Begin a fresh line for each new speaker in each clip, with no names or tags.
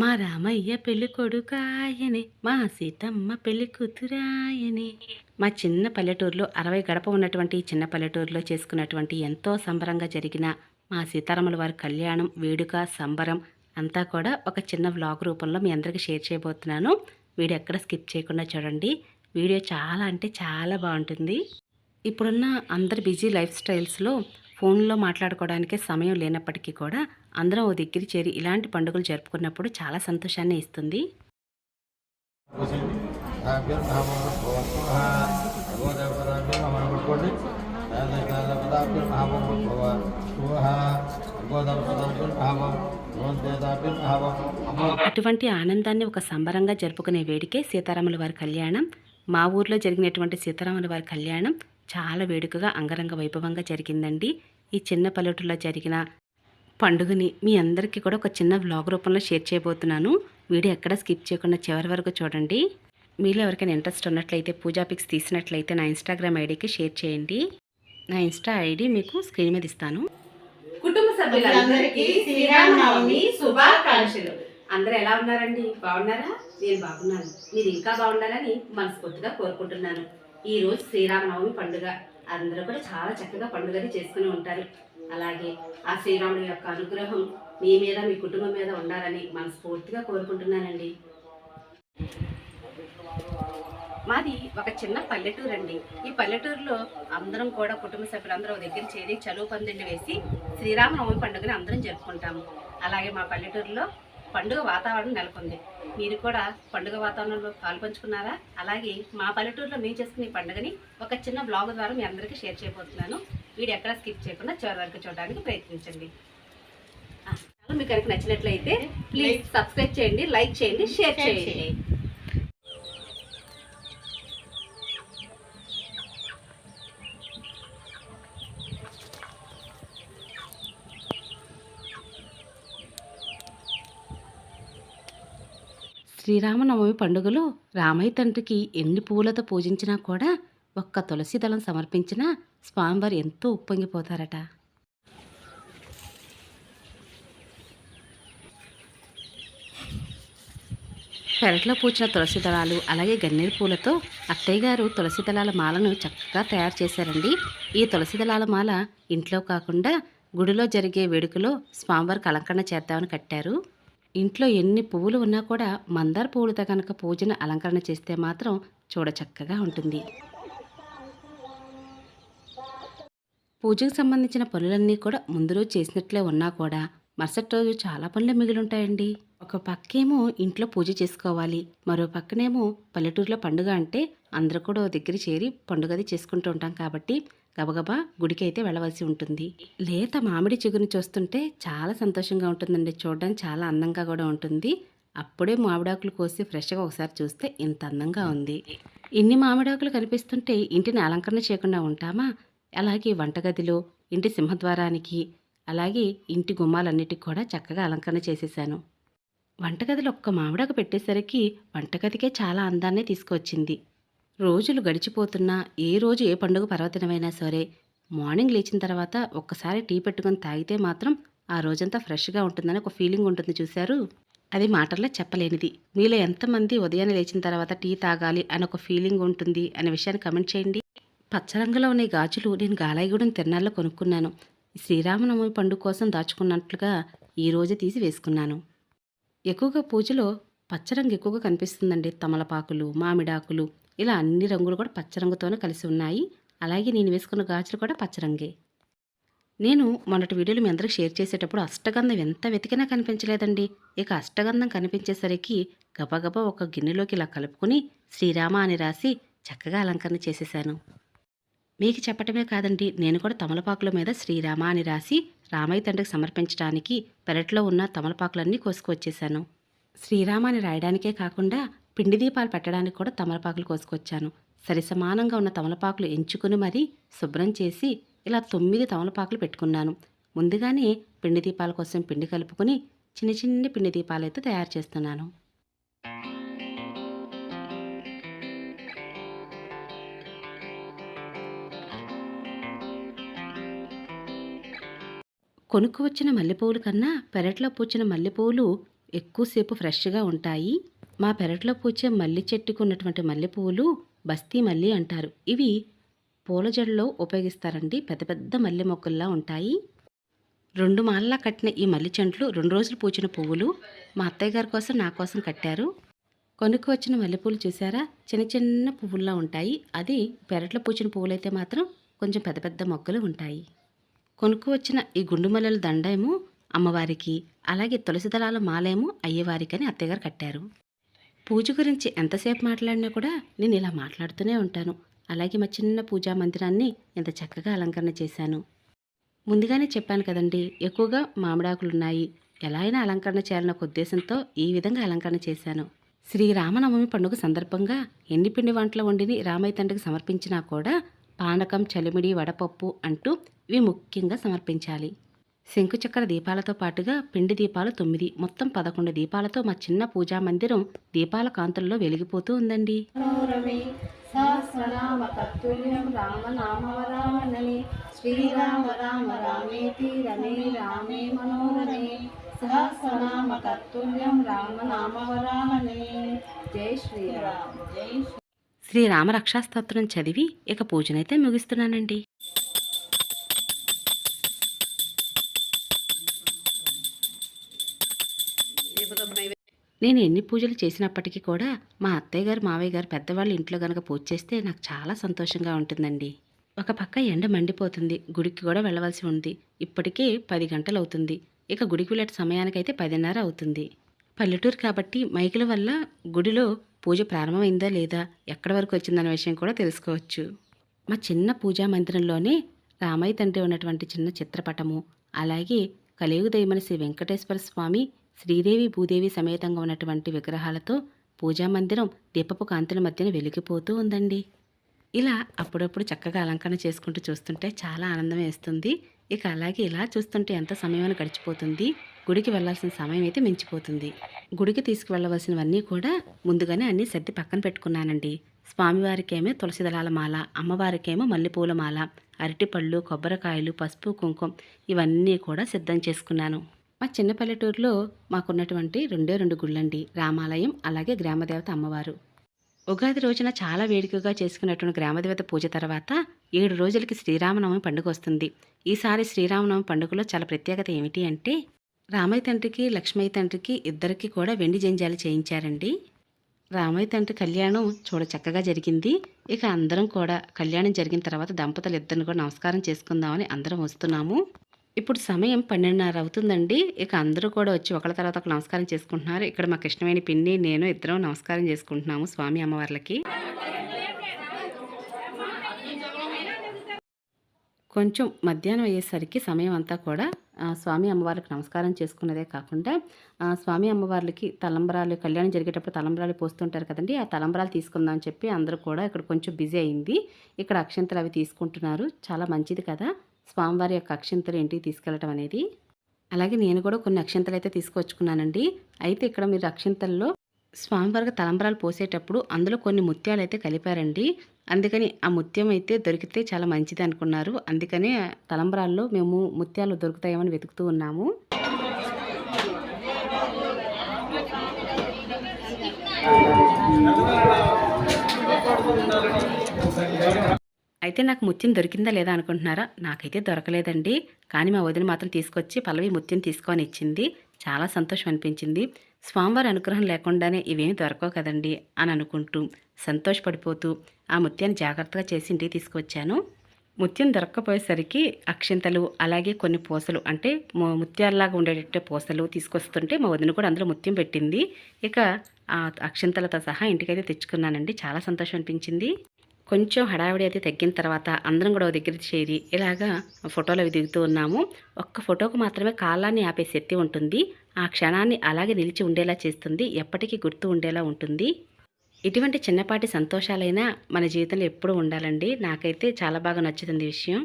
మా రామయ్య పెళ్ళి కొడుకాయనే మా సీతమ్మ పెళ్ళి కూతురాయనే మా చిన్న పల్లెటూరులో అరవై గడప ఉన్నటువంటి చిన్న పల్లెటూరులో చేసుకున్నటువంటి ఎంతో సంబరంగా జరిగిన మా సీతారాముల వారి కళ్యాణం వేడుక సంబరం అంతా కూడా ఒక చిన్న వ్లాగ్ రూపంలో మీ అందరికీ షేర్ చేయబోతున్నాను. వీడియో ఎక్కడ స్కిప్ చేయకుండా చూడండి. వీడియో చాలా అంటే చాలా బాగుంటుంది. ఇప్పుడున్న అందరి బిజీ లైఫ్ స్టైల్స్లో ఫోన్లో మాట్లాడుకోవడానికే సమయం లేనప్పటికీ కూడా అందరం ఓ దగ్గర చేరి ఇలాంటి పండుగలు జరుపుకున్నప్పుడు చాలా సంతోషాన్ని ఇస్తుంది. అటువంటి ఆనందాన్ని ఒక సంబరంగా జరుపుకునే వేడికే సీతారాముల వారి కళ్యాణం మా ఊర్లో జరిగినటువంటి సీతారాముల వారి కళ్యాణం చాలా వేడుకగా అంగరంగ వైభవంగా జరిగిందండి. ఈ చిన్న పల్లెటూరులో జరిగిన పండుగని మీ అందరికీ కూడా ఒక చిన్న వ్లాగ్ రూపంలో షేర్ చేయబోతున్నాను. వీడియో ఎక్కడ స్కిప్ చేయకుండా చివరి వరకు చూడండి. మీలో ఎవరికైనా ఇంట్రెస్ట్ ఉన్నట్లయితే పూజా పిక్స్ తీసినట్లయితే నా ఇన్స్టాగ్రామ్ ఐడికి షేర్ చేయండి. నా ఇన్స్టా ఐడి మీకు స్క్రీన్ మీద ఇస్తాను. కుటుంబ
సభ్యులందరికీ శ్రీరామనవమి శుభాకాంక్షలు.
అందరూ ఎలా ఉన్నారండి? బాగున్నారా? నేను బాగున్నాను. మీరు ఇంకా బాగుండాలని మనస్ఫూర్తిగా కోరుకుంటున్నాను. ఈరోజు శ్రీరామనవమి పండుగ. అందరూ కూడా చాలా చక్కగా పండుగని చేసుకుని ఉంటారు. అలాగే ఆ శ్రీరాముడి యొక్క అనుగ్రహం మీ మీద మీ కుటుంబం మీద ఉండాలని మనస్ఫూర్తిగా కోరుకుంటున్నానండి. మాది ఒక చిన్న పల్లెటూరు అండి. ఈ పల్లెటూరులో అందరం కూడా కుటుంబ సభ్యులందరూ దగ్గర చేరి చలువు పందిళ్ళు వేసి శ్రీరామనవమి పండుగని అందరం జరుపుకుంటాము. అలాగే మా పల్లెటూరులో పండుగ వాతావరణం నెలకొంది. మీరు కూడా పండుగ వాతావరణంలో పాల్పంచుకున్నారా అలాగే మా పల్లెటూరులో మేము చేసుకునే ఈ పండుగని ఒక చిన్న బ్లాగ్ ద్వారా మీ అందరికీ షేర్ చేయబోతున్నాను. వీడియో ఎక్కడ స్కిప్ చేయకుండా చివరి వరకు చూడడానికి ప్రయత్నించండి. మీకు కనుక నచ్చినట్లయితే ప్లీజ్ సబ్స్క్రైబ్ చేయండి లైక్ చేయండి షేర్ చేయండి. శ్రీరామనవమి పండుగలో రామయ్య తండ్రికి ఎన్ని పువ్వులతో పూజించినా కూడా ఒక్క తులసి దళం సమర్పించినా స్వామివారు ఎంతో ఉప్పొంగిపోతారట. పెరట్లో పూచిన తులసి దళాలు అలాగే గన్నేరు పూలతో అత్తయ్య గారు తులసి దళాల మాలను చక్కగా తయారు చేశారండి. ఈ తులసి దళాల మాల ఇంట్లో కాకుండా గుడిలో జరిగే వేడుకలో స్వామివారికి అలంకరణ చేద్దామని కట్టారు. ఇంట్లో ఎన్ని పువ్వులు ఉన్నా కూడా మందార పువ్వులతో కనుక పూజను అలంకరణ చేస్తే మాత్రం చూడచక్కగా ఉంటుంది. పూజకు సంబంధించిన పనులన్నీ కూడా ముందు రోజు చేసినట్లే ఉన్నా కూడా మరుసటి రోజు చాలా పనులు మిగిలి ఉంటాయండి ఒక పక్కేమో ఇంట్లో పూజ చేసుకోవాలి మరో పక్కనేమో పల్లెటూరులో పండుగ అంటే అందరూ కూడా దగ్గర చేరి పండుగది చేసుకుంటూ ఉంటాం కాబట్టి గబగబా గుడికి అయితే వెళ్ళవలసి ఉంటుంది. లేత మామిడి చిగురుని చూస్తుంటే చాలా సంతోషంగా ఉంటుందండి. చూడడానికి చాలా అందంగా కూడా ఉంటుంది. అప్పుడే మామిడాకులు కోసి ఫ్రెష్గా ఒకసారి చూస్తే ఇంత అందంగా ఉంది. ఇన్ని మామిడాకులు కనిపిస్తుంటే ఇంటిని అలంకరణ చేయకుండా ఉంటామా? అలాగే వంటగదిలో ఇంటి సింహద్వారానికి అలాగే ఇంటి గుమ్మాలన్నిటికి కూడా చక్కగా అలంకరణ చేసేసాను. వంటగదిలో ఒక్క మామిడాకు పెట్టేసరికి వంటగదికే చాలా అందాన్ని తీసుకొచ్చింది. రోజులు గడిచిపోతున్నా ఏ రోజు ఏ పండుగ పర్వదినమైనా సరే మార్నింగ్ లేచిన తర్వాత ఒక్కసారి టీ పెట్టుకొని తాగితే మాత్రం ఆ రోజంతా ఫ్రెష్గా ఉంటుందని ఒక ఫీలింగ్ ఉంటుంది చూశారు. అది మాటల్లో చెప్పలేనిది. మీలో ఎంతమంది ఉదయాన్నే లేచిన తర్వాత టీ తాగాలి అని ఒక ఫీలింగ్ ఉంటుంది అనే విషయాన్ని కమెంట్ చేయండి. పచ్చ రంగులో ఉన్న గాజులు నేను గాలాయిగూడెం తిరణాల్లో కొనుక్కున్నాను. శ్రీరామనవమి పండుగ కోసం దాచుకున్నట్లుగా ఈ రోజు తీసి వేసుకున్నాను. ఎక్కువగా పూజలో పచ్చరంగు ఎక్కువగా కనిపిస్తుందండి. తమలపాకులు మామిడాకులు ఇలా అన్ని రంగులు కూడా పచ్చరంగుతోనే కలిసి ఉన్నాయి. అలాగే నేను వేసుకున్న గాజులు కూడా పచ్చరంగే నేను మొన్నటి వీడియోలు మీ అందరికి షేర్ చేసేటప్పుడు అష్టగంధం ఎంత వెతికినా కనిపించలేదండి. ఇక అష్టగంధం కనిపించేసరికి గబగబా ఒక గిన్నెలోకి ఇలా కలుపుకొని శ్రీరామ అని రాసి చక్కగా అలంకరణ చేసేసాను. మీకు చెప్పటమే కాదండి నేను కూడా తమలపాకుల మీద శ్రీరామ అని రాసి రామయ్య తండ్రికి సమర్పించడానికి పెరట్లో ఉన్న తమలపాకులన్నీ కోసుకొచ్చేసాను శ్రీరామ అని రాయడానికే కాకుండా పిండి దీపాలు పెట్టడానికి కూడా తమలపాకులు కోసుకొచ్చాను. సరి సమానంగా ఉన్న తమలపాకులు ఎంచుకుని మరీ శుభ్రం చేసి ఇలా తొమ్మిది తమలపాకులు పెట్టుకున్నాను. ముందుగానే పిండి దీపాల కోసం పిండి కలుపుకొని చిన్న చిన్న పిండి దీపాలైతే తయారు చేస్తున్నాను. కొనుక్కు వచ్చిన మల్లెపూలు కన్నా పెరట్లో పూచిన మల్లెపూలు ఎక్కువసేపు ఫ్రెష్గా ఉంటాయి. మా పెరట్లో పూచే మల్లి చెట్టుకు ఉన్నటువంటి మల్లె పువ్వులు బస్తీ మల్లి అంటారు. ఇవి పూల జడలో ఉపయోగిస్తారండి. పెద్ద పెద్ద మల్లె మొక్కల్లా ఉంటాయి. రెండు మాలలా కట్టిన ఈ మల్లి చెంట్లు రెండు రోజులు పూచిన పువ్వులు మా అత్తయ్య గారి కోసం నా కోసం కట్టారు. కొనుక్కు వచ్చిన మల్లెపూలు చూసారా? చిన్న చిన్న పువ్వుల్లా ఉంటాయి. అది పెరట్లో పూచిన పువ్వులైతే మాత్రం కొంచెం పెద్ద పెద్ద మొక్కలు ఉంటాయి. కొనుక్కు వచ్చిన ఈ గుండు మల్లెల దండేమో అమ్మవారికి అలాగే తులసి దళాల మాలేమో అయ్యవారికి అని అత్తయ్యగారు కట్టారు. పూజ గురించి ఎంతసేపు మాట్లాడినా కూడా నేను ఇలా మాట్లాడుతూనే ఉంటాను. అలాగే మా చిన్న పూజా మందిరాన్ని ఎంత చక్కగా అలంకరణ చేశాను. ముందుగానే చెప్పాను కదండి ఎక్కువగా మామిడాకులు ఉన్నాయి ఎలా అయినా అలంకరణ చేయాలన్న ఒక ఉద్దేశంతో ఈ విధంగా అలంకరణ చేశాను. శ్రీరామనవమి పండుగ సందర్భంగా ఎన్ని పిండి వంటలు వండిని రామయ్య తండ్రికి సమర్పించినా కూడా పానకం చలిమిడి వడపప్పు అంటూ ఇవి ముఖ్యంగా సమర్పించాలి. శంకుచక్ర దీపాలతో పాటుగా పిండి దీపాలు తొమ్మిది మొత్తం పదకొండు దీపాలతో మా చిన్న పూజా మందిరం దీపాల కాంతుల్లో వెలిగిపోతూ ఉందండి.
శ్రీరామ రామ రామేతి రమే రామే మనోరమే. సహస్రనామ తత్తుల్యం రామనామవరామణమి జై శ్రీరామ్ జై శ్రీ
శ్రీరామ రక్షాస్తోత్రం చదివి ఇక పూజనైతే ముగిస్తున్నానండి. నేను ఎన్ని పూజలు చేసినప్పటికీ కూడా మా అత్తయ్య గారు మావయ్య గారు పెద్దవాళ్ళు ఇంట్లో గనక పూజ చేస్తే నాకు చాలా సంతోషంగా ఉంటుందండి. ఒక పక్క ఎండ మండిపోతుంది గుడికి కూడా వెళ్ళవలసి ఉంది. ఇప్పటికే పది గంటలు అవుతుంది ఇక గుడికి వెళ్ళే సమయానికైతే పదిన్నర అవుతుంది. పల్లెటూరు కాబట్టి మైకుల వల్ల గుడిలో పూజ ప్రారంభమైందా లేదా ఎక్కడి వరకు వచ్చిందనే విషయం కూడా తెలుసుకోవచ్చు. మా చిన్న పూజా మందిరంలోనే రామయ్య తండ్రి ఉన్నటువంటి చిన్న చిత్రపటము అలాగే కలియుగ దైవమైన శ్రీ వెంకటేశ్వర స్వామి శ్రీదేవి భూదేవి సమేతంగా ఉన్నటువంటి విగ్రహాలతో పూజా మందిరం దీపపు కాంతుల మధ్యన వెలిగిపోతూ ఉందండి. ఇలా అప్పుడప్పుడు చక్కగా అలంకరణ చేసుకుంటూ చూస్తుంటే చాలా ఆనందం వేస్తుంది. ఇక అలాగే ఇలా చూస్తుంటే ఎంత సమయం గడిచిపోతుంది. గుడికి వెళ్ళాల్సిన సమయం అయితే మించిపోతుంది. గుడికి తీసుకువెళ్ళవలసినవన్నీ కూడా ముందుగానే అన్నీ సర్ది పక్కన పెట్టుకున్నానండి. స్వామివారికేమో తులసి దళాల మాల అమ్మవారికేమో మల్లెపూల మాల అరటిపళ్ళు కొబ్బరికాయలు పసుపు కుంకుమ ఇవన్నీ కూడా సిద్ధం చేసుకున్నాను. మా చిన్న పల్లెటూరులో మాకున్నటువంటి రెండే రెండు గుళ్ళండి. రామాలయం అలాగే గ్రామదేవత అమ్మవారు. ఉగాది రోజున చాలా వేడుకగా చేసుకున్నటువంటి గ్రామదేవత పూజ తర్వాత ఏడు రోజులకి శ్రీరామనవమి పండుగ వస్తుంది. ఈసారి శ్రీరామనవమి పండుగలో చాలా ప్రత్యేకత ఏమిటి అంటే రామయ్య తండ్రికి లక్ష్మయ్య తండ్రికి ఇద్దరికి కూడా వెండి జంజాలు చేయించారండి. రామయ్య తండ్రి కళ్యాణం చూడ చక్కగా జరిగింది. ఇక అందరం కూడా కళ్యాణం జరిగిన తర్వాత దంపతులు ఇద్దరిని కూడా నమస్కారం చేసుకుందామని అందరం వస్తున్నాము. ఇప్పుడు సమయం పన్నెండున్నర అవుతుందండి. ఇక అందరూ కూడా వచ్చి ఒకళ్ళ తర్వాత ఒక నమస్కారం చేసుకుంటున్నారు. ఇక్కడ మాకు ఇష్టమైన పిన్ని నేను ఇద్దరం నమస్కారం చేసుకుంటున్నాము స్వామి అమ్మవార్లకి. కొంచెం మధ్యాహ్నం అయ్యేసరికి సమయం అంతా కూడా స్వామి అమ్మవారికి నమస్కారం చేసుకున్నదే కాకుండా స్వామి అమ్మవార్లకి తలంబరాలు కళ్యాణం జరిగేటప్పుడు తలంబరాలు పోస్తుంటారు కదండి. ఆ తలంబరాలు తీసుకుందాం అని చెప్పి అందరూ కూడా ఇక్కడ కొంచెం బిజీ అయింది. ఇక్కడ అక్షంతలు అవి తీసుకుంటున్నారు. చాలా మంచిది కదా. స్వామివారి యొక్క అక్షంతలు ఇంటికి తీసుకెళ్ళటం అనేది. అలాగే నేను కూడా కొన్ని అక్షంతలు అయితే తీసుకొచ్చుకున్నానండి. అయితే ఇక్కడ మీరు అక్షంతల్లో స్వామివారికి తలంబరాలు పోసేటప్పుడు అందులో కొన్ని ముత్యాలు అయితే కలిపారండి. అందుకని ఆ ముత్యం అయితే దొరికితే చాలా మంచిది అనుకున్నారు. అందుకనే తలంబరాల్లో మేము ముత్యాలు దొరుకుతాయేమని వెతుకుతూ ఉన్నాము. అయితే నాకు ముత్యం దొరికిందా లేదా అనుకుంటున్నారా? నాకైతే దొరకలేదండి. కానీ మా వదిన మాత్రం తీసుకొచ్చి పల్లవి ముత్యం తీసుకొని ఇచ్చింది. చాలా సంతోషం అనిపించింది. స్వామివారి అనుగ్రహం లేకుండానే ఇవేమి దొరకవు కదండి అని అనుకుంటూ సంతోషపడిపోతూ ఆ ముత్యాన్ని జాగ్రత్తగా చేసి ఇంటికి తీసుకొచ్చాను. ముత్యం దొరక్కపోయేసరికి అక్షింతలు అలాగే కొన్ని పూసలు అంటే ముత్యాలలాగా ముత్యాల్లాగా ఉండేటట్టు పూసలు తీసుకొస్తుంటే మా వదిన కూడా అందులో ముత్యం పెట్టింది. ఇక ఆ అక్షింతలతో సహా ఇంటికైతే తెచ్చుకున్నానండి. చాలా సంతోషం అనిపించింది. కొంచెం హడావిడి అయితే తగ్గిన తర్వాత అందరం కూడా ఒక దగ్గర చేరి ఇలాగా ఫోటోలు అవి దిగుతూ ఉన్నాము. ఒక్క ఫోటోకు మాత్రమే కాలాన్ని ఆపే శక్తి ఉంటుంది. ఆ క్షణాన్ని అలాగే నిలిచి ఉండేలా చేస్తుంది. ఎప్పటికీ గుర్తు ఉండేలా ఉంటుంది. ఇటువంటి చిన్నపాటి సంతోషాలైనా మన జీవితంలో ఎప్పుడూ ఉండాలండి. నాకైతే చాలా బాగా నచ్చుతుంది విషయం.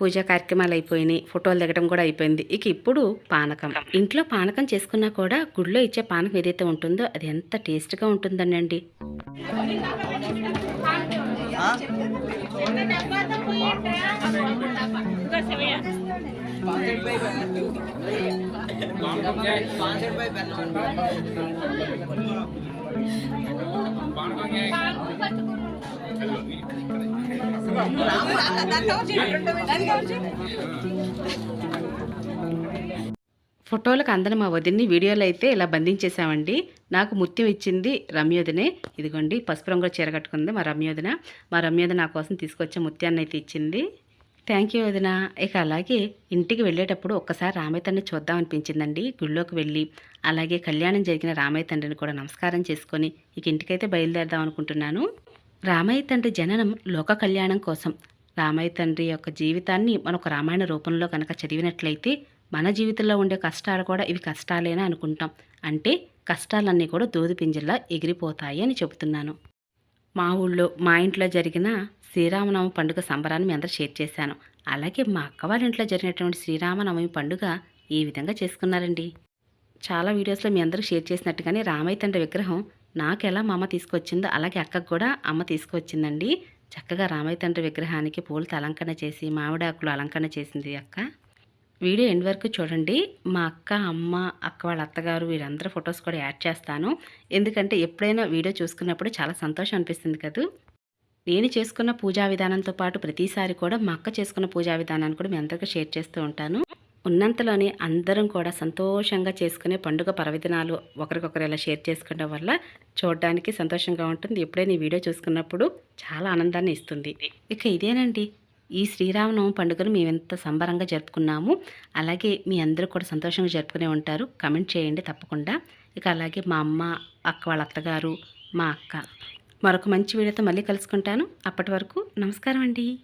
పూజా కార్యక్రమాలు అయిపోయినాయి. ఫోటోలు దిగడం కూడా అయిపోయింది. ఇక ఇప్పుడు పానకం. ఇంట్లో పానకం చేసుకున్నా కూడా గుడిలో ఇచ్చే పానకం ఏదైతే ఉంటుందో అది ఎంత టేస్ట్గా ఉంటుందనండి రాము రాము దాని కావచ్చు దాని కావచ్చు ఫోటోలకు అందని మా వదిన్ని వీడియోలో అయితే ఇలా బంధించేశామండి. నాకు ముత్యం ఇచ్చింది రమ్యోదనే. ఇదిగోండి పసుపు రంగులో చీర కట్టుకుంది మా రమ్యోదన. మా రమ్యోదన నా కోసం తీసుకొచ్చే ముత్యాన్ని అయితే ఇచ్చింది. థ్యాంక్ యూ వదిన. ఇక అలాగే ఇంటికి వెళ్ళేటప్పుడు ఒక్కసారి రామయ్య తండ్రిని చూద్దాం అనిపించిందండి. గుళ్ళోకి వెళ్ళి అలాగే కళ్యాణం జరిగిన రామయ్య తండ్రిని కూడా నమస్కారం చేసుకొని ఇక ఇంటికైతే బయలుదేరదాం అనుకుంటున్నాను. రామయ్య తండ్రి జననం లోక కళ్యాణం కోసం. రామయ్య తండ్రి యొక్క జీవితాన్ని మనకు రామాయణ రూపంలో కనుక చదివినట్లయితే మన జీవితంలో ఉండే కష్టాలు కూడా ఇవి కష్టాలేనా అనుకుంటాం. అంటే కష్టాలన్నీ కూడా దూది పింజల్లా ఎగిరిపోతాయి అని చెబుతున్నాను. మా ఊళ్ళో మా ఇంట్లో జరిగిన శ్రీరామనవమి పండుగ సంబరాన్ని మీ అందరూ షేర్ చేశాను. అలాగే మా అక్క వాళ్ళ ఇంట్లో జరిగినటువంటి శ్రీరామనవమి పండుగ ఈ విధంగా చేసుకున్నారండి. చాలా వీడియోస్లో మీ అందరూ షేర్ చేసినట్టుగానే రామయ్య తండ్రి విగ్రహం నాకు ఎలా మా అమ్మ తీసుకొచ్చిందో అలాగే అక్కకు కూడా అమ్మ తీసుకొచ్చిందండి. చక్కగా రామయ్య తండ్రి విగ్రహానికి పూలతో అలంకరణ చేసి మామిడాకులు అలంకరణ చేసింది అక్క. వీడియో ఎండ్ వరకు చూడండి. మా అక్క అమ్మ అక్క వాళ్ళ అత్తగారు వీరందరూ ఫొటోస్ కూడా యాడ్ చేస్తాను. ఎందుకంటే ఎప్పుడైనా వీడియో చూసుకున్నప్పుడు చాలా సంతోషం అనిపిస్తుంది కదా? నేను చేసుకున్న పూజా విధానంతో పాటు ప్రతిసారి కూడా మా అక్క చేసుకున్న పూజా విధానాన్ని కూడా మీ అందరికీ షేర్ చేస్తూ ఉంటాను. ఉన్నంతలోనే అందరం కూడా సంతోషంగా చేసుకునే పండుగ పర్వదినాలు ఒకరికొకరు ఇలా షేర్ చేసుకోవడం వల్ల చూడడానికి సంతోషంగా ఉంటుంది. ఎప్పుడైనా ఈ వీడియో చూసుకున్నప్పుడు చాలా ఆనందాన్ని ఇస్తుంది. ఇక ఇదేనండి. ఈ శ్రీరామనవమి పండుగను మేము ఎంత సంబరంగా జరుపుకున్నాము అలాగే మీ అందరూ కూడా సంతోషంగా జరుపుకునే ఉంటారు కమెంట్ చేయండి తప్పకుండా. ఇక అలాగే మా అమ్మ అక్క వాళ్ళ అత్తగారు మా అక్క. మరొక మంచి వీడియోతో మళ్ళీ కలుసుకుంటాను. అప్పటి వరకు నమస్కారం అండి.